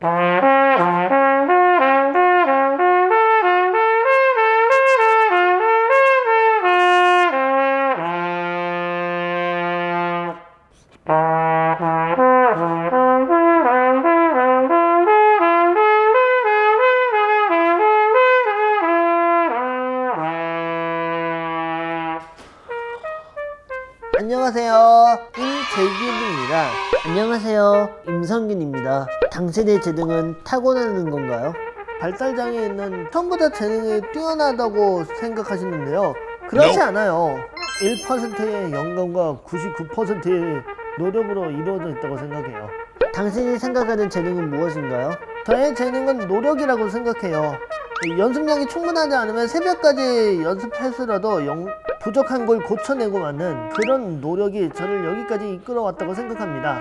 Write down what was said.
Thank. 안녕하세요. 임재균입니다. 안녕하세요. 임성균입니다. 당신의 재능은 타고나는 건가요? 발달장애인은 전부 다 재능이 뛰어나다고 생각하시는데요. 그렇지 않아요. 1%의 영감과 99%의 노력으로 이루어져 있다고 생각해요. 당신이 생각하는 재능은 무엇인가요? 저의 재능은 노력이라고 생각해요. 연습량이 충분하지 않으면 새벽까지 연습해서라도 영- 부족한 걸 고쳐내고 맞는 그런 노력이 저를 여기까지 이끌어왔다고 생각합니다.